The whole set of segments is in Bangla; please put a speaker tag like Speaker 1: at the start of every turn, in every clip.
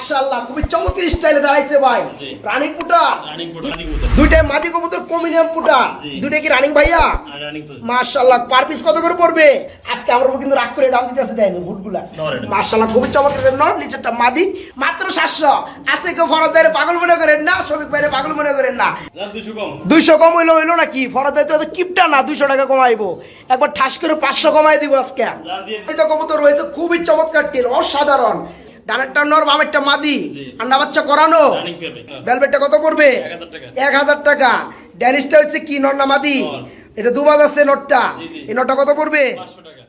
Speaker 1: মাশাআল্লাহ খুবই চমৎকার স্টাইলে দাঁড়াইছে ভাই। রানিং পুটা।
Speaker 2: রানিং পুট
Speaker 1: দুইটাই মাদি কবুতর কমিনিয়াম পুটা। দুইটা কি রানিং ভাইয়া? মাশাআল্লাহ পার পিস কত করে পড়বে? আজকে আমার উপর কিন্তু রাগ করে দাম দিতেছে
Speaker 2: এটা।
Speaker 1: মাশাআল্লাহ খুবই চমৎকার নর নিচেরটা মাদি। মাত্র 700 আছে কেউ ফরদারে পাগল মনে করেন না শফিক ভাইরে পাগল মনে করেন না।
Speaker 2: 200 কম।
Speaker 1: দুইশো কম হইল হইল নাকি? ফরদারে তো কিপটা না দুইশো টাকা কমাইবো। একবার ঠাস করে পাঁচশো কমাই দিব আজকে। এই তো কবুতর রয়েছে খুবই চমৎকার টেল অসাধারণ। ডানেরটা নর বামেরটা মাদি। আন্ডা বাচ্চা করানো। বেলবেটটা কত পড়বে? এক হাজার টাকা। ড্যানিশটা হচ্ছে কি নর না মাদি। এটা দুবাজ আছে নটটা। এই নটটা কত পড়বে?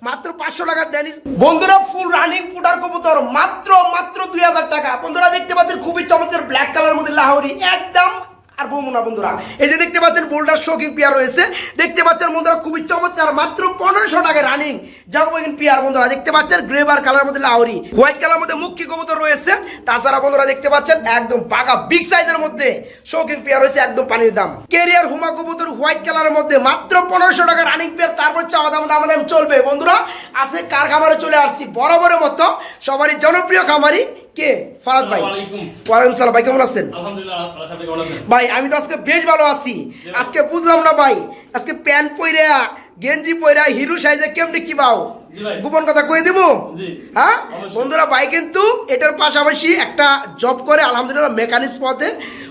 Speaker 1: মাত্র পাঁচশো টাকার ড্যানিশ বন্ধুরা ফুল রানিং ফুটার কবুতর। মাত্র মাত্র দুই হাজার টাকা। বন্ধুরা দেখতে পাচ্ছেন খুবই চমৎকার ব্ল্যাক কালার মধ্যে লাহোরি। একদম আর বমুনা বন্ধুরা, এই যে দেখতে পাচ্ছেন বোল্ডার শোকিং পিয়ার রয়েছে, দেখতে পাচ্ছেন বন্ধুরা খুবই চমৎকার, মাত্র পনেরোশো টাকা রানিং জাগবিন পিয়ার বন্ধুরা, দেখতে পাচ্ছেন গ্রেবার কালার মধ্যে লাহোরি হোয়াইট কালার মধ্যে মুখ্য কবুতর রয়েছে, তাছাড়া বন্ধুরা দেখতে পাচ্ছেন একদম পাকা বিগ সাইজের মধ্যে শৌকিং পেয়ার রয়েছে, একদম পানির দাম। কেরিয়ার হুমা কবুতর হোয়াইট কালারের মধ্যে মাত্র পনেরোশো টাকা রানিং পেয়ার তারপর চাওয়া দাম দাম দাম চলবে। বন্ধুরা আছে কার খামারে চলে আসছি? বরাবরের মতো সবারই জনপ্রিয় খামারি কে? ফারাদ ভাই। ওয়ালাইকুম সালাম ভাই কেমন আছেন?
Speaker 2: আলহামদুলিল্লাহ কেমন আছেন?
Speaker 1: ভাই আমি তো আজকে বেশ ভালো আছি। আজকে বুঝলাম না ভাই আজকে প্যান্ট পইরা গেঞ্জি পইরা হিরো সাইজে কেমনি কি পাও গোপন কথা কই দিব হ্যাঁ? বন্ধুরা ভাই কিন্তু এটার পাশাপাশি একটা জব করে আলহামদুলিল্লাহ মেকানিক্স পথে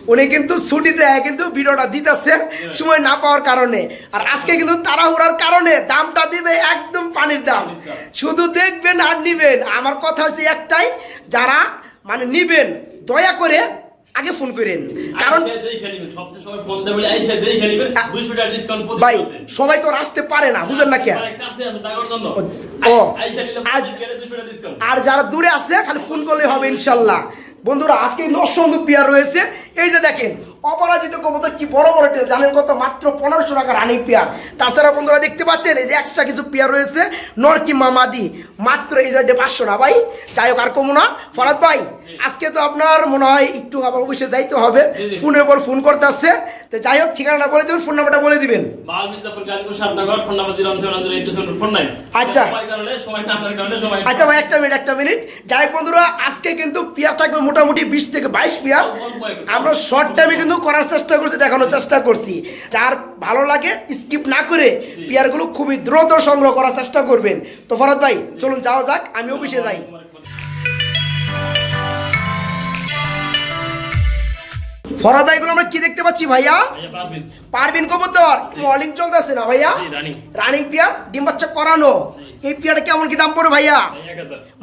Speaker 1: উনি কিন্তু ছুটিতে কিন্তু ভিডিওটা দিতেছে সময় না পাওয়ার কারণে। আর আজকে কিন্তু তাড়াহুড়ার কারণে দামটা দিবে একদম পানির দাম। শুধু দেখবেন আর নিবেন। আমার কথা হচ্ছে একটাই যারা মানে নিবেন দয়া করে আগে ফোন করেন। কারণ
Speaker 2: আইসা দেখে নিবেন সবচেয়ে সবাই ফোন দেবে আইসা দেখে নিবেন
Speaker 1: আ-
Speaker 2: 200 টাকা ডিসকাউন্ট প্রতি
Speaker 1: ভাই সবাই তো আসতে পারে না বুঝেন না কে ও।
Speaker 2: আইসা নিলে
Speaker 1: আজ-
Speaker 2: 200 টাকা ডিসকাউন্ট
Speaker 1: আর যারা দূরে আছে খালি ফোন করলে হবে ইনশাল্লাহ। বন্ধুরা আজকে অসংখ্য পেয়ার রয়েছে। এই যে দেখেন অপরাজিত কবুতর কি বড় বড় টেল জানেন কত মাত্র পনেরোশো টাকা রানিং পেয়ার তাছাড়া বন্ধুরা দেখতে পাচ্ছেন এই যে এক্সট্রা কিছু পেয়ার রয়েছে নরকি মামাদি মাত্র এই যে পাঁচশো না ভাই। যাই হোক আর কমু না। ফরাদ ভাই আজকে তো আপনার মনে হয় একটু আবার অবশ্যই যাইতে হবে। ফোনের পর ফোন করতে আসছে। তো যাই হোক ঠিকানাটা বলে দেবেন ফোন নাম্বারটা বলে দিবেন। আচ্ছা। আচ্ছা ভাই একটা মিনিট একটা মিনিট যাই হোক বন্ধুরা আজকে কিন্তু পেয়ার থাকবে মোটামুটি বিশ থেকে বাইশ পেয়ার আমরা শর্ট টাইমে কিন্তু করার চেষ্টা করছি দেখানোর চেষ্টা করছি। যার ভালো লাগে স্কিপ না করে পেয়ারগুলো খুবই দ্রুত সংগ্রহ করার চেষ্টা করবেন। তো ফরাদ ভাই চলুন যাওয়া যাক আমি অফিসে যাই। ফরাদ ভাইগুলো আমরা কি দেখতে পাচ্ছি ভাইয়া?
Speaker 2: পারবেন
Speaker 1: পারবিন কবুতর। মর্নিং চলতেছে না ভাইয়া? রানিং। পেয়ার ডিম বাচ্চা করানো। এই পেয়ারটা কেমন কি দাম পড়ে ভাইয়া।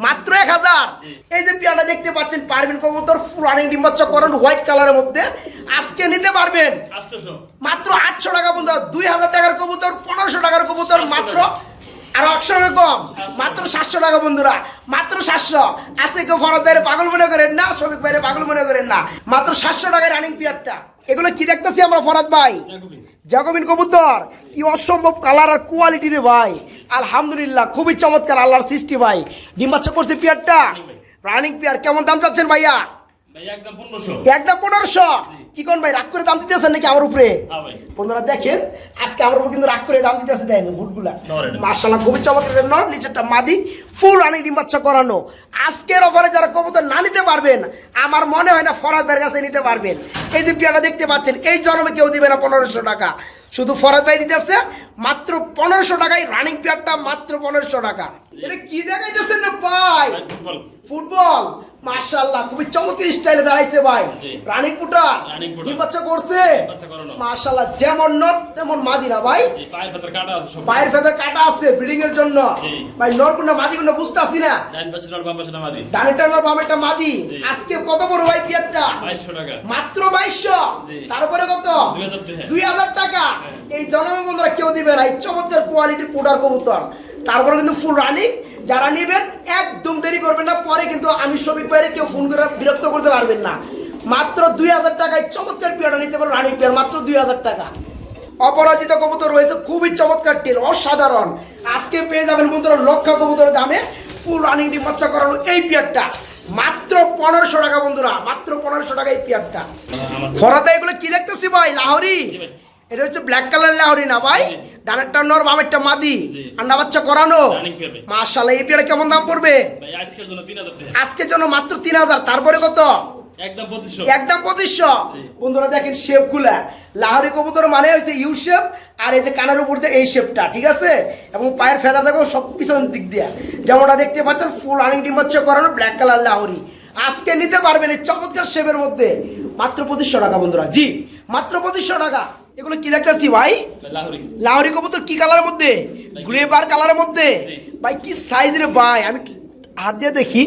Speaker 1: মাত্র এক হাজার? এই যে পেয়ারটা দেখতে পাচ্ছেন পারবেন কবুতর রানিং ডিম বাচ্চা হোয়াইট কালারের মধ্যে। আজকে নিতে পারবেন। মাত্র আটশো টাকা বন্ধু দুই হাজার টাকার কবুতর পনেরোশো টাকার কবুতর
Speaker 2: 700
Speaker 1: মাত্র আর একশো কম মাত্র সাতশো টাকা বন্ধুরা মাত্র সাতশো। আছে কেউ ভাইরে পাগল মনে করেন না শফিক ভাইরে পাগল মনে করেন না মাত্র সাতশো টাকায় রানিং পিয়ারটা। এগুলো কি দেখতেছি আমরা ফরাদ ভাই?
Speaker 2: জাকবিন
Speaker 1: কবুতর কি অসম্ভব কালার আর কোয়ালিটি রে ভাই। আলহামদুলিল্লাহ খুবই চমৎকার আল্লাহর সৃষ্টি ভাই। ডিম বাচ্চা করছে পেয়ারটা। রানিং পেয়ার কেমন দাম চাচ্ছেন ভাইয়া?
Speaker 2: একদম পনেরোশো।
Speaker 1: একদম পনেরোশো। কি কোন ভাই রাগ করে দাম দিতেছেন নাকি আমার উপরে? বন্ধুরা দেখেন আজকে আমার উপর কিন্তু রাগ করে দাম দিতেছে দেন
Speaker 2: এটা।
Speaker 1: মার্শাল্লাহ খুবই চমৎকার নর নিচেরটা মাদি ফুল রানিং ডিম বাচ্চা করানো। আজকের অফারে যারা কবুতর না নিতে পারবেন আমার মনে হয় না ফরাদের কাছে নিতে পারবেন। এই যে পিয়াটা দেখতে পাচ্ছেন এই জন্মে কেউ দিবে না পনেরোশো টাকা। শুধু ফরাদ ভাই দিতেছে মাত্র পনেরোশো টাকায় রানিং পিয়ারটা মাত্র পনেরোশো টাকা। এটা কি দেখাইতেছেন না ভাই?
Speaker 2: ফুটবল।
Speaker 1: মাশাআল্লাহ খুবই চমৎকার স্টাইলে দাঁড়াইছে ভাই। রানিং। ডিম বাচ্চা করছে? মাশাআল্লাহ যেমন নর তেমন ভাই।
Speaker 2: পায়ের ভেতর কাটা আছে
Speaker 1: পায়ের ফেদার কাটা আছে ব্রিডিং এর জন্য। ভাই নর কোনটা মাদি কোনটা বুঝতে আসি না
Speaker 2: পাশে নর, বাম।
Speaker 1: ডানেরটা নর মাদি। আজকে কত বড় ভাই পিয়ারটা
Speaker 2: 2200 টাকা।
Speaker 1: মাত্র বাইশশো।
Speaker 2: জি।
Speaker 1: তারপরে কত?
Speaker 2: 2000 টাকা।
Speaker 1: দুই হাজার টাকা। এই জনমে বন্ধুরা কেউ দিবে না। এই চমৎকার কোয়ালিটির পুটার কবুতর। তারপরে কিন্তু ফুল রানিং যারা নেবেন একদম দেরি করবেন না। পরে কিন্তু আমি শফিক ভাইরে কেউ ফোন করে বিরক্ত করতে পারবেন না। মাত্র দুই হাজার টাকায় চমৎকার পেয়ারটা নিতে পারবেন রানিং পেয়ার মাত্র দুই হাজার টাকা। অপরাজিত কবুতর রয়েছে খুবই চমৎকার টেল অসাধারণ। আজকে পেয়ে যাবেন বন্ধুরা লক্ষ কবুতরের দামে ফুল রানিং ডিম বাচ্চা করানো এই পেয়ারটা। মাত্র পনেরোশো টাকা বন্ধুরা মাত্র পনেরোশো টাকা এই পেয়ারটা। ফরাদা এগুলো কি দেখতেছি ভাই? লাহরি? এটা হচ্ছে ব্ল্যাক কালার লাহরি না ভাই। ডানেরটা নর বামেরটা মাদি। আন্ডা বাচ্চা করানো। মাশাআল্লাহ এই পেয়ারা কেমন দাম পড়বে?
Speaker 2: আজকের জন্য
Speaker 1: মাত্র তিন হাজার তারপরে কত?
Speaker 2: একদম পঁচিশশো।
Speaker 1: বন্ধুরা দেখেন শেপগুলা লাহরি কবুতর মানে হচ্ছে ইউ শেপ আর এই যে কানের উপর দিয়ে এই শেপটা ঠিক আছে? এবং পায়ের ফেদা দেখো সব পিছনের দিক দিয়ে। যেমনটা দেখতে পাচ্ছেন ফুল আর্নিং ডিম হচ্ছে করানো ব্ল্যাক কালার লাহরি। আজকে নিতে পারবেন এই চমৎকার শেপের মধ্যে। মাত্র পঁচিশশো টাকা বন্ধুরা। জি মাত্র পঁচিশশো টাকা। এগুলো কি দেখতেছি ভাই?
Speaker 2: ভাই লাহরি
Speaker 1: কবুতর কি কালারের মধ্যে? গ্রে বার কালারের মধ্যে? ভাই কি সাইজ রে ভাই? আমি হাত দিয়ে দেখি।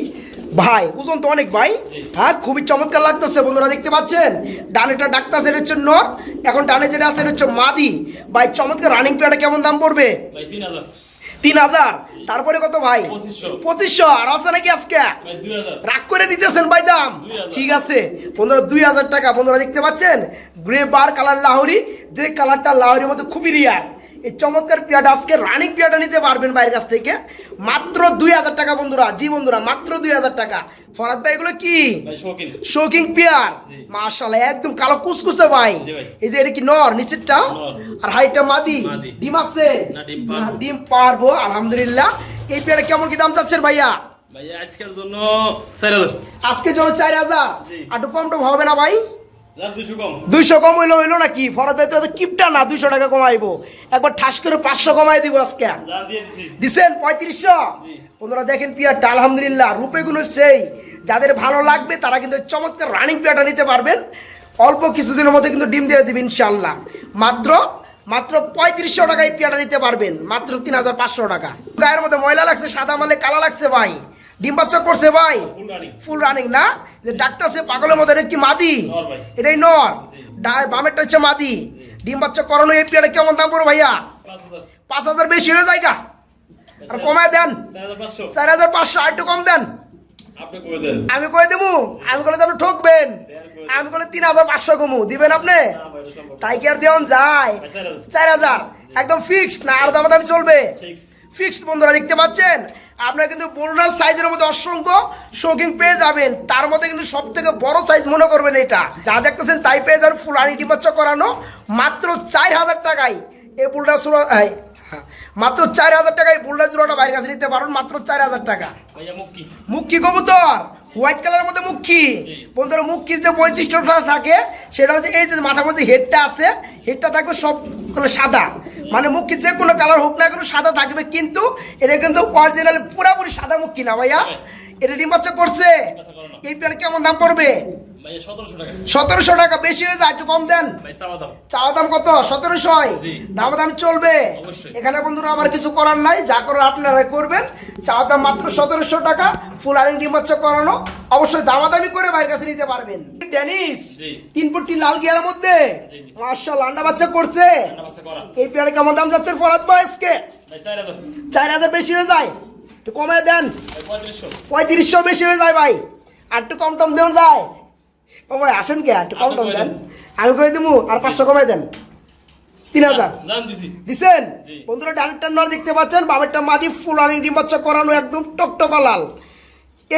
Speaker 1: ভাই ওজন তো অনেক ভাই। হ্যাঁ খুবই চমৎকার লাগতেছে বন্ধুরা দেখতে পাচ্ছেন? ডানেটা ডাক্তার সেটা হচ্ছে নর। এখন ডানে যেটা আছে সেটা হচ্ছে মাদি। ভাই চমৎকার রানিং প্লেয়ারটা কেমন দাম পড়বে?
Speaker 2: তিন হাজার।
Speaker 1: তারপরে কত ভাই?
Speaker 2: পঁচিশশো।
Speaker 1: আর আছে নাকি আজকে? রাগ করে দিতেছেন ভাই দাম? ঠিক আছে। বন্ধুরা দুই হাজার টাকা বন্ধুরা দেখতে পাচ্ছেন? Grey bar colour Lahori. যে কালারটা লাহরির মধ্যে খুবই রিয়ার এই চমৎকার পেয়াটা আজকে রানিং পেয়াটা নিতে পারবেন বাইরের কাছ থেকে। মাত্র দুই হাজার টাকা বন্ধুরা জি বন্ধুরা মাত্র দুই হাজার টাকা। ফরাদ ভাই এগুলো কি? শৌকিং পেয়ার। মাশাআল্লাহ একদম কালো কুসকুসে ভাই। এই যে এটা কি নর নিচেরটা। আর হাইটটা মাদি। ডিম আছে?
Speaker 2: ডিম পারব।
Speaker 1: আলহামদুলিল্লাহ। এই পেয়ারে কেমন কি দাম চাচ্ছেন ভাইয়া?
Speaker 2: ভাই আজকের জন্য চার হাজার।
Speaker 1: আজকে জন্য চার হাজার? আর একটু কম টম হবে না ভাই? দুইশো কম। হইল হইল নাকি? ফরাদ ভাই তো কিপটা না দুইশো টাকা কমাইবো। একবার ঠাস করে পাঁচশো কমাই দিব আজকে। দিছেন পঁয়ত্রিশশো?
Speaker 2: জি।
Speaker 1: দেখেন পিয়ারটা আলহামদুলিল্লাহ রূপে গুলো সেই। যাদের ভালো লাগবে তারা কিন্তু চমৎকার রানিং পিয়ারটা নিতে পারবেন। অল্প কিছুদিনের মধ্যে কিন্তু ডিম দিয়ে দিবেন ইনশাল্লাহ মাত্র মাত্র পঁয়ত্রিশশো টাকায় পিয়াটা নিতে পারবেন। মাত্র তিন হাজার পাঁচশো টাকা। গায়ের মধ্যে ময়লা লাগছে সাদা মালে কালা লাগছে ভাই। ডিম বাচ্চা করছে ভাই।
Speaker 2: ফুল রানিং
Speaker 1: না? যে ডাক্তার সে পাগলের মতো এটা কি মাদি? এটাই নর। ডা- বামেরটা হচ্ছে মাদি। ডিম বাচ্চা করানো এই পিয়াটা কেমন দাম পড়ো ভাইয়া?
Speaker 2: পাঁচ হাজার।
Speaker 1: বেশি হয়ে যায়? আর কমায় দেন।
Speaker 2: চার হাজার পাঁচশো।
Speaker 1: চার আর একটু কম দেন।
Speaker 2: করে
Speaker 1: আমি করে দেবো। আমি করে আপনি ঠকবেন। আমি করে তিন হাজার পাঁচশো কমু। দিবেন আপনি? তাই কি আর দেওয়ান যায়?
Speaker 2: চার হাজার।
Speaker 1: একদম ফিক্সড না আর দাম দাম চলবে ফিক্সড বন্ধুরা দেখতে পাচ্ছেন? আপনারা কিন্তু বোল্ডার সাইজের মধ্যে অসংখ্য শোকিং পেয়ে যাবেন। তার মধ্যে কিন্তু সব থেকে বড় সাইজ মনে করবেন এটা। যা দেখতেছেন তাই পেয়ে যাবেন ফুল আনি ডিম্বাচ্চা করানো। মাত্র চার হাজার টাকায় এই পুলটা হ্যাঁ, মাত্র চার হাজার টাকায় বুলডার জোড়াটা বাইরের কাছে নিতে পারুন মাত্র চার হাজার টাকা।
Speaker 2: মুক্তি
Speaker 1: মুক্কি। কবুতর হোয়াইট কালারের মধ্যে মুক্কি। বন্ধুরা মুক্কির যে বৈশিষ্ট্যটা থাকে সেটা হচ্ছে এই যে মাথার মধ্যে হেডটা আছে হেডটা থাকবে সব মানে সাদা। মানে মুক্কি যে কোনো কালার হোক না কেন সাদা থাকবে কিন্তু এটা কিন্তু অরিজিনাল পুরাপুরি সাদা মুক্কি না ভাইয়া।
Speaker 2: হ্যাঁ।
Speaker 1: এটা ডিম বাচ্চা করছে। এই পেয়ার কেমন দাম পড়বে?
Speaker 2: সতেরোশো টাকা।
Speaker 1: বেশি হয়ে যায় একটু কম দেন।
Speaker 2: চাওয়া দাম।
Speaker 1: কত? সতেরোশো। দাম দাম চলবে? এখানে বন্ধুরা আমার কিছু করার নাই যা করার আপনারা করবেন। চাওয়া দাম মাত্র সতেরোশো টাকা ফুল আরিং ডিম বাচ্চা করানো। অবশ্যই দামাদামি করে বাইরের কাছে নিতে পারবেন। ডেনিস। তিন ফুটটি লাল গিয়ারের মধ্যে। মার্শাল আন্ডা বাচ্চা করছে। এই পেয়ারে কেমন দাম যাচ্ছে ফরাদ বয়সকে
Speaker 2: ভাই চার হাজার।
Speaker 1: বেশি হয়ে যায়। একটু কমে দেন।
Speaker 2: পঁয়ত্রিশশো।
Speaker 1: বেশি হয়ে যায় ভাই। আর একটু কম টম দেন যায়। ও ভাই আসেন কে? একটু কম টম দেন। আমি করে দিমু? আর পাঁচশো কমাই দেন। তিন হাজার।
Speaker 2: দিচ্ছেন
Speaker 1: দিছেন? বন্ধুরা ডানটা নর দেখতে পাচ্ছেন বামেরটা মাদি ফুল আর ডিম বাচ্চা করানো একদম টকটকা লাল।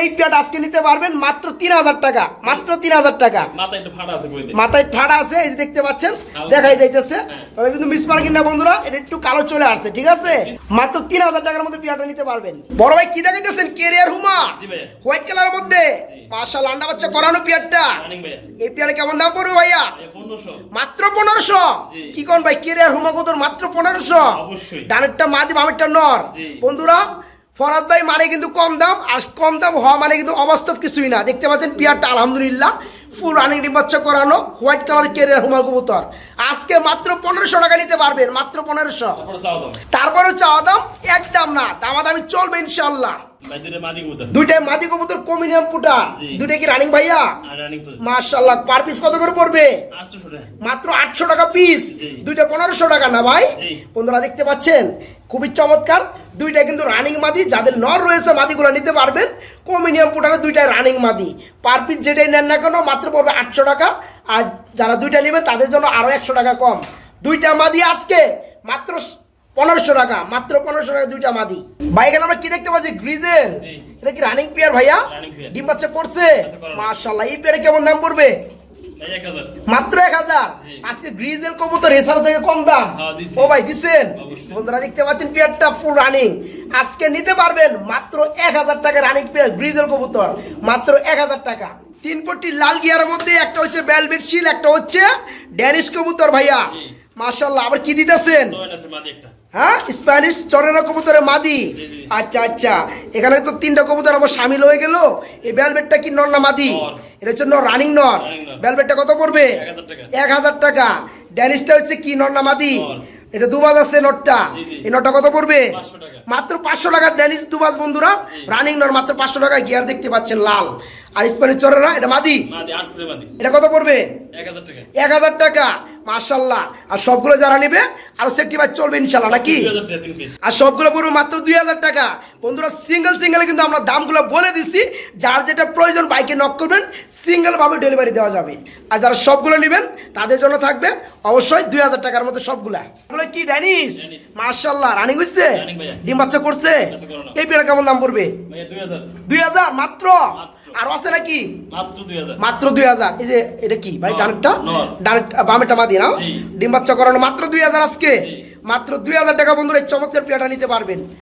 Speaker 1: এই পেয়াট আজকে নিতে পারবেন মাত্র তিন হাজার টাকা মাত্র তিন হাজার টাকা।
Speaker 2: মাথায় ফাটা আছে
Speaker 1: এই যে দেখতে পাচ্ছেন দেখাই যাইতেছে।
Speaker 2: হ্যাঁ।
Speaker 1: তবে কিন্তু মিস মার্কিং না বন্ধুরা এটা একটু কালো চলে আসছে ঠিক আছে? মাত্র তিন হাজার টাকার মধ্যে পেয়ারটা নিতে পারবেন। বড় ভাই কি দেখাইতেছেন? কেরিয়ার হুমা। হোয়াইট কালারের মধ্যে। মার্শাল আন্ডা বাচ্চা করানো পেয়ারটা এই পেয়ারে কেমন দাম পড়বে ভাইয়া? মাত্র পনেরোশো। কি কোন ভাই? কেরিয়ার হুমা কত মাত্র পনেরোশো। ডানেরটা মাদি বামেরটা নর। বন্ধুরা ফরাদ ভাই মানে কিন্তু কম দাম আর কম দাম হওয়া মানে কিন্তু অবাস্তব কিছুই না। দেখতে পাচ্ছেন পিয়ারটা আলহামদুলিল্লাহ ফুল রানিং ডিম্বাচ্চা করানো হোয়াইট কালার কেরিয়ার হুমার কবুতর। আজকে মাত্র পনেরোশো টাকা নিতে পারবেন মাত্র পনেরোশো।
Speaker 2: তারপরে চাওয়া দাম?
Speaker 1: একদম না দামাদামি চলবে ইনশাল্লাহ দুইটাই মাদি কবুতর। কমিনিয়াম পুটা। দুইটা কি রানিং ভাইয়া? মার্শাল্লাহ পার পিস কত করে পড়বে? মাত্র আটশো টাকা পিস দুইটা পনেরোশো টাকা না ভাই। বন্ধুরা দেখতে পাচ্ছেন খুবই চমৎকার। দুইটা কিন্তু রানিং মাদি। যাদের নর রয়েছে মাদিগুলো নিতে পারবেন। কমিনিয়াম পুটারে দুইটাই রানিং মাদি। পার পিস যেটাই নেন না কেন মাত্র পড়বে আটশো টাকা। আর যারা দুইটা নেবে তাদের জন্য আরও একশো টাকা কম। দুইটা মাদি আজকে মাত্র পনেরোশো টাকা। মাত্র পনেরোশো টাকা দুইটা মাদি। ভাই এখানে আমরা কি দেখতে পাচ্ছি? গ্রিজেল এটা কি রানিং পেয়ার ভাইয়া? ডিম বাচ্চা করছে?
Speaker 2: করানো।
Speaker 1: মার্শাল্লাহ এই পেয়ারে কেমন দাম পড়বে? মাত্র এক হাজার? আজকে গ্রিজের কবুতর রেসার থেকে কম দাম।
Speaker 2: হ্যাঁ,
Speaker 1: ও ভাই দিচ্ছেন? বন্ধুরা দেখতে পাচ্ছেন পেয়ারটা ফুল রানিং আজকে নিতে পারবেন মাত্র এক হাজার টাকা রানিং পেয়ার গ্রিজের কবুতর। মাত্র এক হাজার টাকা। তিন পট্টি লাল গিয়ারের মধ্যে একটা হচ্ছে বেলভেট শিল একটা হচ্ছে ড্যানিশ কবুতর ভাইয়া।
Speaker 2: জি।
Speaker 1: মাশাল্লাহ আবার কি দিতেছেন? হ্যাঁ স্প্যানিশ চরেনা কবুতরের মাদি। আচ্ছা আচ্ছা। এখানে তো তিনটা কবুতর আবার সামিল হয়ে গেল। এই বেলভেটটা কি নর না মাদি?
Speaker 2: নর।
Speaker 1: এটা হচ্ছে নর রানিং নর
Speaker 2: নর।
Speaker 1: কত পড়বে?
Speaker 2: এক হাজার টাকা।
Speaker 1: ড্যানিশটা হচ্ছে কি নর না মাদি। এটা দুবাজ আছে নটটা। এই নটটা কত পড়বে? মাত্র পাঁচশো টাকার ড্যানিশ দুবাজ বন্ধুরা। রানিং নর মাত্র পাঁচশো টাকা গিয়ার দেখতে পাচ্ছেন লাল। আর স্প্যানিশ চরেরা এটা মাদি? এটা কত পড়বে?
Speaker 2: এক হাজার টাকা।
Speaker 1: মার্শাল্লাহ আর সবগুলো যারা নেবে আরও সেফটি বাইক চলবে ইনশাল্লাহ নাকি? আর সবগুলো পড়বে মাত্র দুই হাজার টাকা। বন্ধুরা সিঙ্গেল সিঙ্গেলে কিন্তু আমরা দামগুলো বলে দিছি। যার যেটা প্রয়োজন বাইকে নক করবেন সিঙ্গেলভাবে ডেলিভারি দেওয়া যাবে। আর যারা সবগুলো নেবেন তাদের জন্য থাকবে অবশ্যই দুই হাজার টাকার মধ্যে সবগুলা। এগুলো কি ড্যানিস
Speaker 2: ড্যানিশ।
Speaker 1: মার্শাল্লাহ রানিং
Speaker 2: Running
Speaker 1: ডিম বাচ্চা করছে। এই পেয়ারা কেমন দাম পড়বে?
Speaker 2: দুই হাজার।
Speaker 1: মাত্র। আর আছে নাকি?
Speaker 2: মাত্র দুই হাজার।
Speaker 1: এই যে এটা কি? ভাই
Speaker 2: ডানটা?
Speaker 1: ডানটা
Speaker 2: বামেটা
Speaker 1: মা দিয়ে মাদি না ডিম বাচ্চা করানো মাত্র দুই হাজার আজকে। মাত্র দুই হাজার টাকা বন্ধুরা এই চমৎকার পেয়াটা নিতে পারবেন।